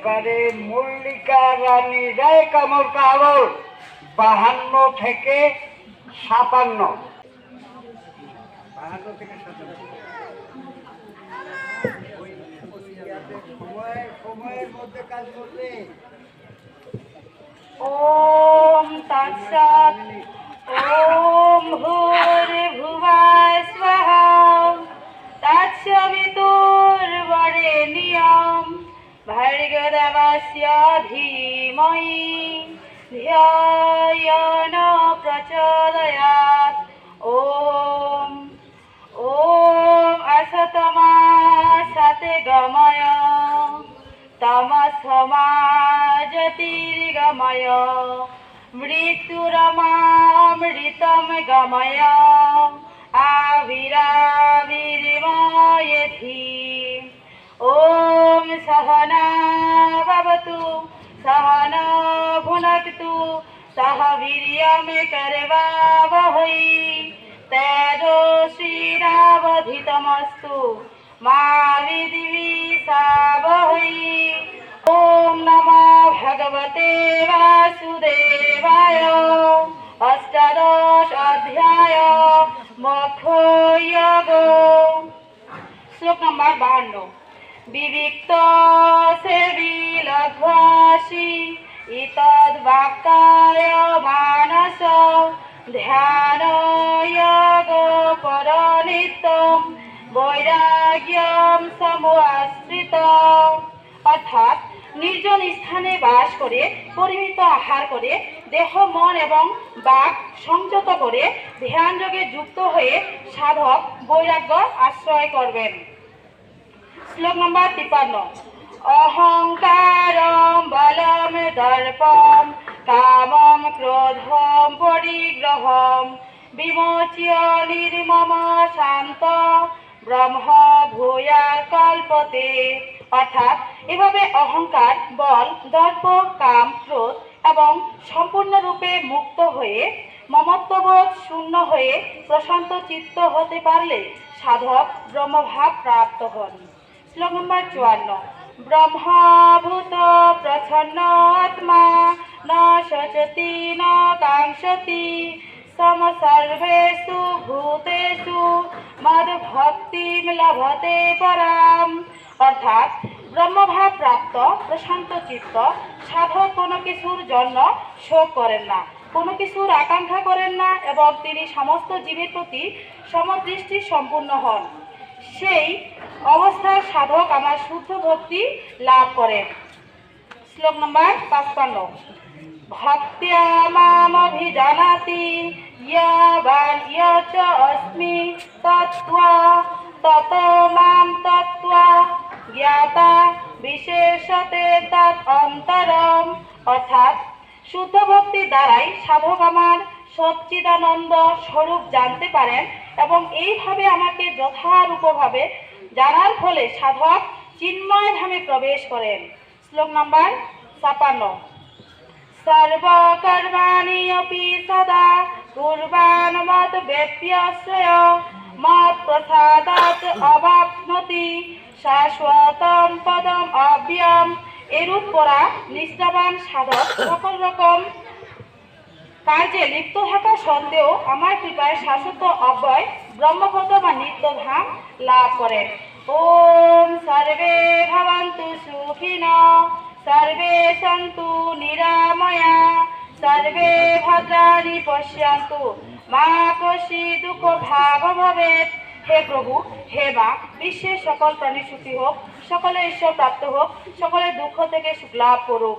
এবারে মল্লিকা রানী রায় কামর কারোর বাহান্ন থেকে সাতান্ন। সময়ের মধ্যে কাজ করবে धीमहि धियाय न प्रचोदयात् ॐ ॐ असतमा सतगमय तमसमाजतिर्गमय मृत्युरमामृतं गमय आविराविर्मयधि ॐ सहना भवतु सहन भुनक्तु सह वीर्यं करवावहै तेजस्विनावधितमस्तु मा विद्विषावहै ॐ नमो भगवते वासुदेवाय अष्टादश अध्याय मखोयगो শ্লোক নম্বর বাহান্ন বিবিক্ত সেবিলধ্বাসি বাক্যায় মানস ধ্যান যোগ পরনিত্যম বৈরাগ্যম সমুআশ্রিত। অর্থাৎ নির্জন স্থানে বাস করে, পরিমিত আহার করে, দেহ, মন এবং বাক সংযত করে ধ্যান যোগে যুক্ত হয়ে সাধক বৈরাগ্য আশ্রয় করবেন। শ্লোক নম্বর তিপ্পান্ন অহংকারম বলম দর্পম, কামম ক্রোধম পরিগ্রহম, বিমোচ্য নির্মম শান্ত, ব্রহ্ম ভূয়া কল্পতে। অর্থাৎ এভাবে অহংকার, বল, দর্প, কাম, ক্রোধ এবং সম্পূর্ণরূপে মুক্ত হয়ে, মমত্ববোধ শূন্য হয়ে প্রশান্ত চিত্ত হতে পারলে সাধক ব্রহ্মভাব প্রাপ্ত হন। শ্লোক নম্বর চুয়ান্ন। ব্রহ্মভূত প্রচ্ছন্ন আত্মা ন শচতি ন কাঙ্ক্ষতি সম সর্বেষু ভূতেষু মদভক্তি লভতে পরাম অর্থাৎ ব্রহ্মভাব প্রাপ্ত প্রশান্ত চিত্ত সাধক কোনো কিছুর জন্য শোক করেন না, কোনো কিছুর আকাঙ্ক্ষা করেন না, এবং তিনি সমস্ত জীবের প্রতি সমদৃষ্টি সম্পূর্ণ হন। সেই অবস্থার সাধক আমার শুদ্ধ ভক্তি লাভ করেন শ্লোক নম্বর পাঁচপান্ন। ভক্ত্যা মামভিজানাতি ইয়াবান ইয়চ অস্মি তত্ত্বা, তত মাম তত্ত্বা, জ্ঞাতা বিশেষতে তৎ অন্তরম। অর্থাৎ, শুদ্ধ ভক্তি দ্বারাই সাধক আমার সচ্চিদানন্দ স্বরূপ জানতে পারেন এবং এইভাবে আমাকে যথারূপভাবে জানার ফলে সাধক চিন্ময় ধামে প্রবেশ করেন। শ্লোক নম্বর ছাপান্ন। সর্বকর্মাণি অপি সদা কুর্বান মত ব্যপ্যশ্রয় মত প্রসাদাত অবাপ্নতি শাশ্বতম পদম অব্যম এরূপ করা নিষ্ঠাবান সাধক সকল রকম কার্যে লিপ্ত থাকা সত্ত্বেও আমার কৃপায় শাশ্বত অব্যয় ব্রহ্মপদ বা নিত্যধাম লাভ করেন ওম সর্বে ভবন্তু সুখিন সর্বে সন্তু নিরাময়া সর্বে ভদ্রাণি পশ্যন্তু। মা কশি দুঃখ ভাব ভবেত হে প্রভু হে মা বিশ্বের সকল প্রাণী সুখী হোক সকলে ঈশ্বর প্রাপ্ত হোক সকলে দুঃখ থেকে সুখ লাভ করুক